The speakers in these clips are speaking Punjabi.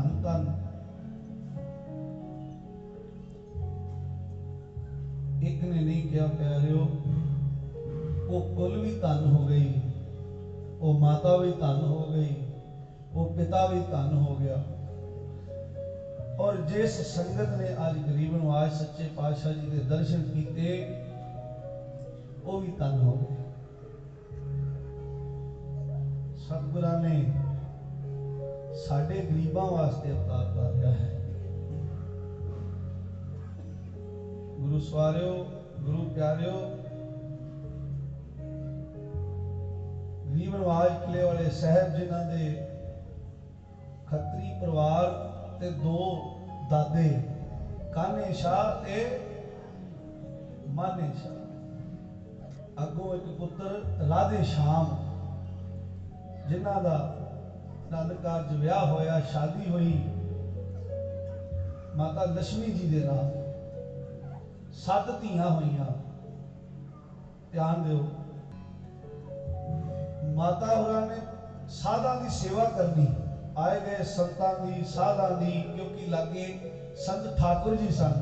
ਧੰਨ ਇੱਕ ਨੇ ਨਹੀਂ ਕਿਹਾ, ਪਿਆਰਿਓ, ਉਹ ਕੁਲ ਵੀ ਧੰਨ ਹੋ ਗਈ, ਉਹ ਮਾਤਾ ਵੀ ਧੰਨ ਹੋ ਗਈ, ਉਹ ਪਿਤਾ ਵੀ ਧੰਨ ਹੋ ਗਿਆ। ਔਰ ਜਿਸ ਸੰਗਤ ਨੇ ਅੱਜ ਗਰੀਬ ਨਵਾਜ਼ ਸੱਚੇ ਪਾਤਸ਼ਾਹ ਜੀ ਦੇ ਦਰਸ਼ਨ ਕੀਤੇ, ਉਹ ਵੀ ਧੰਨ ਹੋ ਗਏ। ਸਤਿਗੁਰਾਂ ਨੇ ਸਾਡੇ ਗਰੀਬਾਂ ਵਾਸਤੇ ਅਵਤਾਰ ਧਾਰਿਆ ਹੈ। ਗੁਰੂ ਸਵਾਰਿਓ, ਗੁਰੂ ਪਿਆਰਿਓ ਗਰੀਬ ਨਵਾਜ਼ ਕਿਲੇ ਵਾਲੇ ਸਾਹਿਬ ਜਿਨ੍ਹਾਂ ਦੇ ਖੱਤਰੀ ਪਰਿਵਾਰ ਤੇ ਦੋ ਦਾਦੇ, ਕਾਨੇ ਸ਼ਾਹ ਤੇ ਮਾਨੇ ਸ਼ਾਹ। ਅੱਗੋਂ ਇੱਕ ਪੁੱਤਰ, ਰਾਧੇ ਸ਼ਾਮ, ਜਿਨ੍ਹਾਂ ਦਾ ਆਨੰਦ ਕਾਰਜ ਵਿਆਹ ਹੋਇਆ, ਸ਼ਾਦੀ ਹੋਈ, ਮਾਤਾ ਲక్ష్ਮੀ ਜੀ ਦੇ ਨਾਲ ਸੱਤ ਧੀਆਂ ਹੋਈਆਂ, ਧਿਆਨ ਦਿਓ। ਮਾਤਾ ਹੋਰਾਂ ਨੇ ਸਾਧਾਂ ਦੀ ਸੇਵਾ ਕਰਨੀ, ਆਏ ਗਏ ਸੰਤਾਂ ਦੀ, ਸਾਧਾਂ ਦੀ, ਕਿਉਂਕਿ ਲਾਗੇ ਸੰਤ ਠਾਕੁਰ ਜੀ ਸਨ,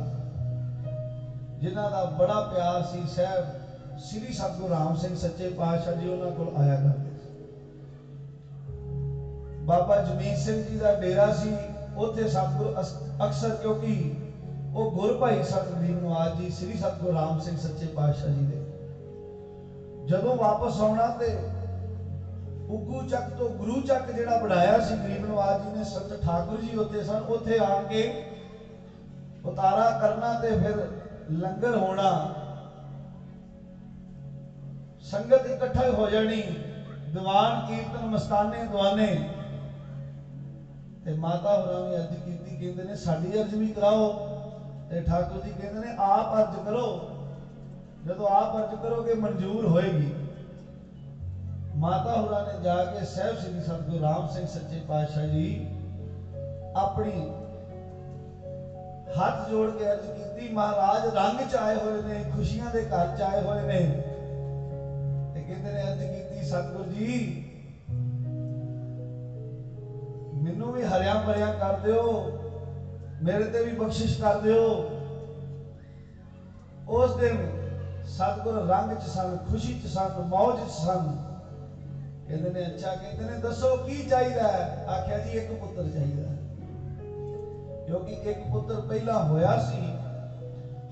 ਜਿਨ੍ਹਾਂ ਦਾ ਬੜਾ ਪਿਆਰ ਸੀ। ਸਹਿਬ ਸ੍ਰੀ ਸਤਿਗੁਰੂ ਰਾਮ ਸਿੰਘ ਸੱਚੇ ਪਾਤਸ਼ਾਹ ਜੀ ਉਹਨਾਂ ਕੋਲ ਆਇਆ ਕਰਦੇ। ਬਾਬਾ ਜਮੀਤ ਸਿੰਘ ਜੀ ਦਾ ਡੇਰਾ ਸੀ, ਉੱਥੇ ਸਤਿਗੁਰੂ ਅਕਸਰ ਕਿਉਂਕਿ ਉਹ ਗੁਰ ਭਾਈ ਸਤ ਗਰੀਬ ਨਵਾਜ ਜੀ ਸ੍ਰੀ ਸਤਿਗੁਰੂ ਰਾਮ ਸਿੰਘ ਸੱਚੇ ਪਾਤਸ਼ਾਹ ਜੀ ਦੇ। ਜਦੋਂ ਵਾਪਸ ਆਉਣਾ ਤੇ ਉਗੂ ਚੱਕ ਤੋਂ ਗੁਰੂ ਚੱਕ ਜਿਹੜਾ ਬਣਾਇਆ ਸੀ ਗਰੀਬ ਨਵਾਜ ਜੀ ਨੇ ਸੰਤ ਠਾਕੁਰ ਜੀ ਉੱਥੇ ਸਨ, ਉੱਥੇ ਆਣ ਕੇ ਉਤਾਰਾ ਕਰਨਾ ਤੇ ਫਿਰ ਲੰਗਰ ਹੋਣਾ। ਸੰਗਤ ਇਕੱਠਾ ਹੋ ਜਾਣੀ, ਦੀਵਾਨ, ਕੀਰਤਨ, ਮਸਤਾਨੇ, ਦੀਵਾਨੇ। ਤੇ ਮਾਤਾ ਹੋਰਾਂ ਨੇ ਅਰਜ਼ ਕੀਤੀ, ਕਹਿੰਦੇ ਨੇ, ਸਾਡੀ ਅਰਜ਼ ਵੀ ਕਰਾਓ ਤੇ ਠਾਕੁਰ ਜੀ ਕਹਿੰਦੇ ਨੇ, ਆਪ ਅਰਜ਼ ਕਰੋ। ਜਦੋਂ ਆਪ ਅਰਜ਼ ਕਰੋਗੇ, ਮਨਜ਼ੂਰ ਹੋਏਗੀ। ਮਾਤਾ ਹੋਰਾਂ ਨੇ ਜਾ ਕੇ ਸਹਿਬ ਸ੍ਰੀ ਸਤਿਗੁਰੂ ਰਾਮ ਸਿੰਘ ਸੱਚੇ ਪਾਤਸ਼ਾਹ ਜੀ ਆਪਣੀ ਹੱਥ ਜੋੜ ਕੇ ਅਰਜ਼ ਕੀਤੀ, ਮਹਾਰਾਜ, ਰੰਗ ਚ ਆਏ ਹੋਏ ਨੇ, ਖੁਸ਼ੀਆਂ ਦੇ ਘਰ ਚ ਆਏ ਹੋਏ ਨੇ। ਤੇ ਕਹਿੰਦੇ ਨੇ, ਅਰਜ਼ ਕੀਤੀ, ਸਤਿਗੁਰੂ ਜੀ ਮੈਨੂੰ ਵੀ ਹਰਿਆ ਭਰਿਆ ਕਰ ਦਿਓ। ਮੇਰੇ ਤੇ ਵੀ ਬਖਸ਼ਿਸ਼ ਕਰ ਦਿਓ। ਉਸ ਦਿਨ ਸਤਿਗੁਰ ਰੰਗ ਚ ਸਨ, ਖੁਸ਼ੀ ਚ ਸਨ, ਮੌਜ ਚ ਸਨ। ਕਹਿੰਦੇ ਨੇ, ਅੱਛਾ, ਕਹਿੰਦੇ ਨੇ, ਦੱਸੋ ਕੀ ਚਾਹੀਦਾ ਹੈ? ਆਖਿਆ ਜੀ, ਇੱਕ ਪੁੱਤਰ ਚਾਹੀਦਾ ਹੈ। ਕਿਉਂਕਿ ਇੱਕ ਪੁੱਤਰ ਪਹਿਲਾਂ ਹੋਇਆ ਸੀ।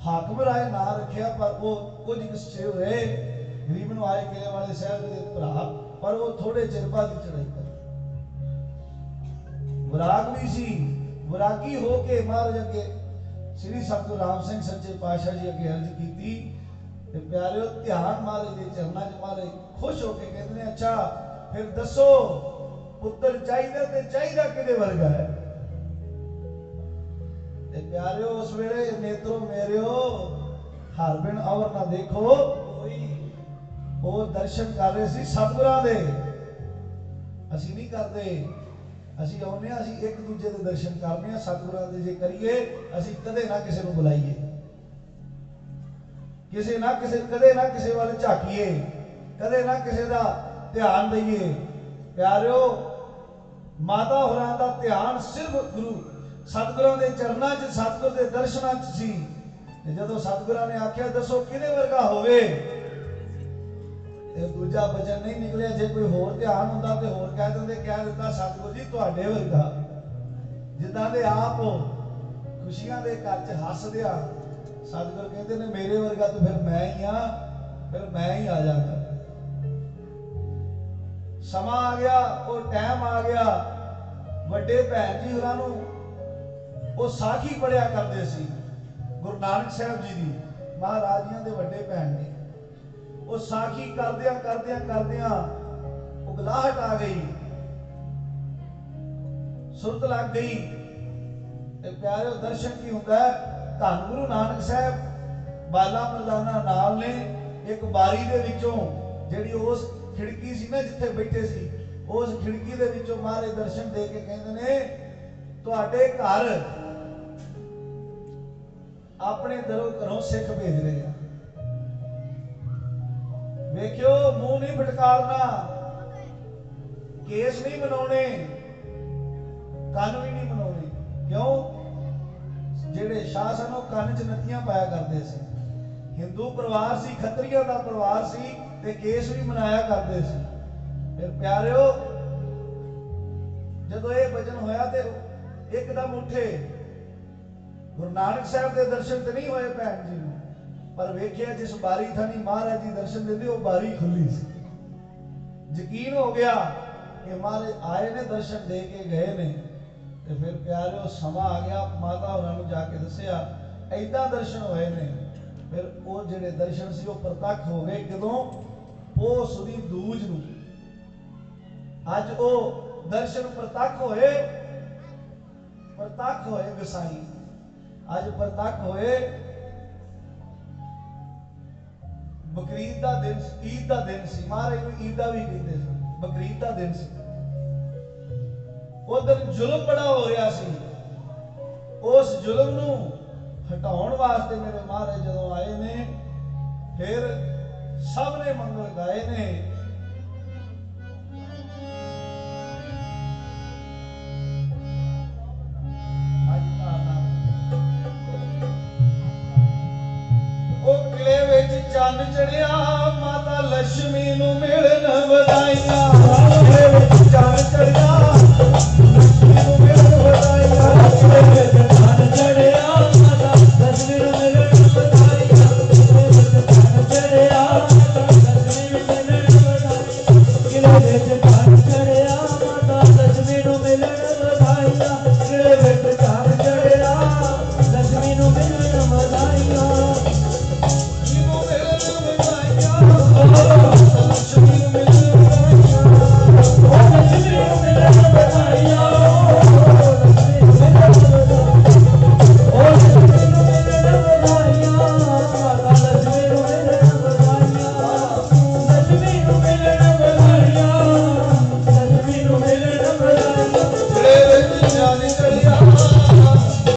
ਹਾਕਮ ਰਾਏ ਨਾਂ ਰੱਖਿਆ, ਪਰ ਉਹ ਕੁਝ ਕਿਸੇ ਰਹੇ ਗਰੀਬ ਨੂੰ ਆਏ ਕਿਲੇ ਵਾਲੇ ਸਾਹਿਬ ਦੇ ਭਰਾ, ਪਰ ਉਹ ਥੋੜੇ ਚਿਰ ਬਾਅਦ ਚੜਾਈ ਕਰ ਵੀ ਸੀ, ਵਿਰਾਗੀ ਹੋ ਕੇ ਮਹਾਰਾਜ ਅੱਗੇ ਸ੍ਰੀ ਸਤਿਗੁਰੂ ਰਾਮ ਸਿੰਘ ਸੱਚੇ ਪਾਤਸ਼ਾਹ ਜੀ ਅੱਗੇ ਅਰਜ਼ ਕੀਤੀ ਤੇ ਪਿਆਰਿਓ, ਧਿਆਨ ਮਾਰੇ ਦੇ ਚਰਨਾਂ 'ਚ ਮਾਰੇ ਖੁਸ਼ ਹੋ ਕੇ ਕਹਿੰਦੇ ਨੇ, ਅੱਛਾ, ਫਿਰ ਦੱਸੋ ਪੁੱਤਰ ਚਾਹੀਦਾ ਤੇ ਚਾਹੀਦਾ ਕਿਹਦੇ ਵਰਗਾ ਹੈ? ਤੇ ਪਿਆਰਿਓ, ਉਸ ਵੇਲੇ ਨੇਤਰੋ ਮੇਰਿਓ ਹਰ ਬਿਨ ਅਵਰ ਨਾ ਦੇਖੋ, ਕੋਈ ਉਹ ਦਰਸ਼ਨ ਕਰ ਰਹੇ ਸੀ ਸਤਗੁਰਾਂ ਦੇ। ਅਸੀਂ ਨਹੀਂ ਕਰਦੇ। ਅਸੀਂ ਆਉਂਦੇ ਹਾਂ, ਅਸੀਂ ਇੱਕ ਦੂਜੇ ਦੇ ਦਰਸ਼ਨ ਕਰਦੇ ਆ ਸਤਿਗੁਰਾਂ ਦੇ ਜੇ ਕਰੀਏ, ਅਸੀਂ ਕਦੇ ਨਾ ਕਿਸੇ ਨੂੰ ਬੁਲਾਈਏ। ਕਿਸੇ ਨਾ ਕਿਸੇ, ਕਦੇ ਨਾ ਕਿਸੇ ਵੱਲ ਝਾਕੀਏ, ਕਦੇ ਨਾ ਕਿਸੇ ਦਾ ਧਿਆਨ ਦਈਏ। ਪਿਆਰਿਓ, ਮਾਤਾ ਹੋਰਾਂ ਦਾ ਧਿਆਨ ਸਿਰਫ ਗੁਰੂ ਸਤਿਗੁਰਾਂ ਦੇ ਚਰਨਾਂ 'ਚ, ਸਤਿਗੁਰ ਦੇ ਦਰਸ਼ਨਾਂ 'ਚ ਸੀ। ਜਦੋਂ ਸਤਿਗੁਰਾਂ ਨੇ ਆਖਿਆ, ਦੱਸੋ ਕਿਹਦੇ ਵਰਗਾ ਹੋਵੇ? ਤੇ ਦੂਜਾ ਬਚਨ ਨਹੀਂ ਨਿਕਲਿਆ, ਜੇ ਕੋਈ ਹੋਰ ਧਿਆਨ ਹੁੰਦਾ ਤੇ ਹੋਰ ਕਹਿ ਦਿੰਦੇ, ਕਹਿ ਦਿੱਤਾ, ਸਤਿਗੁਰੂ ਜੀ, ਤੁਹਾਡੇ ਵਰਗਾ। ਜਿੱਦਾਂ ਦੇ ਆਪ ਹੋ ਖੁਸ਼ੀਆਂ ਦੇ ਘਰ 'ਚ ਹੱਸਦੇ ਆ, ਸਤਿਗੁਰ ਕਹਿੰਦੇ ਨੇ, ਮੇਰੇ ਵਰਗਾ ਤਾਂ ਫਿਰ ਮੈਂ ਹੀ ਆ, ਫਿਰ ਮੈਂ ਹੀ ਆ ਜਾਗਾ ਸਮਾਂ ਆ ਗਿਆ, ਉਹ ਟਾਈਮ ਆ ਗਿਆ। ਵੱਡੇ ਭੈਣ ਜੀ ਹੋਰਾਂ ਨੂੰ ਉਹ ਸਾਖੀ ਪੜਿਆ ਕਰਦੇ ਸੀ, ਗੁਰੂ ਨਾਨਕ ਸਾਹਿਬ ਜੀ ਦੀ ਮਹਾਰਾਜੀਆਂ ਦੇ ਵੱਡੇ ਭੈਣ ਨੇ। ਉਹ ਸਾਖੀ ਕਰਦਿਆਂ ਕਰਦਿਆਂ ਕਰਦਿਆਂ ਉਗਲਾਹਟ ਆ ਗਈ। ਸੁਰਤ ਲੱਗ ਗਈ। ਤੇ ਪਿਆਰਿਓ, ਦਰਸ਼ਨ ਕੀ ਹੁੰਦਾ ਧੰਨ ਗੁਰੂ ਨਾਨਕ ਸਾਹਿਬ, ਬਾਲਾ ਮਰਦਾਨਾ ਨਾਲ ਨੇ ਇੱਕ ਬਾਰੀ ਦੇ ਵਿੱਚੋਂ ਜਿਹੜੀ ਉਸ ਖਿੜਕੀ ਸੀ ਨਾ ਜਿੱਥੇ ਬੈਠੇ ਸੀ, ਉਸ ਖਿੜਕੀ ਦੇ ਵਿੱਚੋਂ ਮਾਰੇ ਦਰਸ਼ਨ ਦੇ ਕੇ ਕਹਿੰਦੇ ਨੇ, ਤੁਹਾਡੇ ਘਰ ਆਪਣੇ ਦਰੋਂ ਘਰੋਂ ਸਿੱਖ ਭੇਜ ਰਹੇ ਆ। ਵੇਖਿਓ, ਮੂੰਹ ਨਹੀਂ ਫਟਕਾਰਨਾ। ਕੇਸ ਨਹੀਂ ਬਣਾਉਣੇ। ਕੰਨ ਵੀ ਨਹੀਂ ਬਣਾਉਣੇ। ਕਿਉਂ? ਜਿਹੜੇ ਸ਼ਾਹ ਸਨ, ਉਹ ਕੰਨ 'ਚ ਨੱਤੀਆਂ ਪਾਇਆ ਕਰਦੇ ਸੀ। ਹਿੰਦੂ ਪਰਿਵਾਰ ਸੀ, ਖੱਤਰੀਆਂ ਦਾ ਪਰਿਵਾਰ ਸੀ ਤੇ ਕੇਸ ਵੀ ਮਨਾਇਆ ਕਰਦੇ ਸੀ। ਫਿਰ ਪਿਆਰਿਓ, ਜਦੋਂ ਇਹ ਭਜਨ ਹੋਇਆ ਤੇ ਇੱਕਦਮ ਉੱਠੇ। ਗੁਰੂ ਨਾਨਕ ਸਾਹਿਬ ਦੇ ਦਰਸ਼ਨ ਤੇ ਨਹੀਂ ਹੋਏ ਭੈਣ ਜੀ ਨੂੰ। ਪਰ ਵੇਖਿਆ ਜਿਸ ਬਾਰੀ ਥਾਨੀ ਮਹਾਰਾਜ ਜੀ ਦਰਸ਼ਨ ਦਿੰਦੇ, ਉਹ ਬਾਰੀ ਖੁੱਲੀ ਸੀ। ਯਕੀਨ ਹੋ ਗਿਆ ਕਿ ਮਹਾਰਾਜ ਆਏ ਨੇ, ਦਰਸ਼ਨ ਦੇ ਕੇ ਗਏ ਨੇ। ਤੇ ਫਿਰ ਪਿਆਰਿਓ, ਸਮਾਂ ਆ ਗਿਆ, ਮਾਤਾ ਉਹਨਾਂ ਨੂੰ ਜਾ ਕੇ ਦੱਸਿਆ ਐਦਾਂ ਦਰਸ਼ਨ ਹੋਏ ਨੇ। ਫਿਰ ਉਹ ਜਿਹੜੇ ਦਰਸ਼ਨ ਸੀ, ਉਹ ਪ੍ਰਤੱਖ ਹੋ ਗਏ, ਕਦੋਂ? ਉਹ ਸੁਦੀ ਦੂਜ ਨੂੰ। ਅੱਜ ਉਹ ਦਰਸ਼ਨ ਪ੍ਰਤੱਖ ਹੋਏ ਪ੍ਰਤੱਖ ਹੋਏ ਗਸਾਈ ਅੱਜ ਪ੍ਰਤੱਖ ਹੋਏ ਬਕਰੀਦ ਦਾ ਦਿਨ ਸੀ, ਈਦ ਦਾ ਦਿਨ ਸੀ। ਮਹਾਰਾਜ ਨੂੰ ਈਦ ਦਾ ਵੀ ਕਹਿੰਦੇ ਸੀ ਬਕਰੀਦ ਦਾ ਦਿਨ ਸੀ। ਉਧਰ ਜ਼ੁਲਮ ਬੜਾ ਹੋ ਰਿਹਾ ਸੀ। ਉਸ ਜ਼ੁਲਮ ਨੂੰ ਹਟਾਉਣ ਵਾਸਤੇ ਮੇਰੇ ਮਹਾਰਾਜ ਜਦੋਂ ਆਏ ਨੇ ਫਿਰ ਸਭ ਨੇ ਮੰਗਲ ਗਾਏ ਨੇ ਚੰਨ ਚੜਿਆ ਮਾਤਾ ਲక్ష్ਮੀ ਨੂੰ ਮਿਲਣ ਵਧਾਈਆਂ।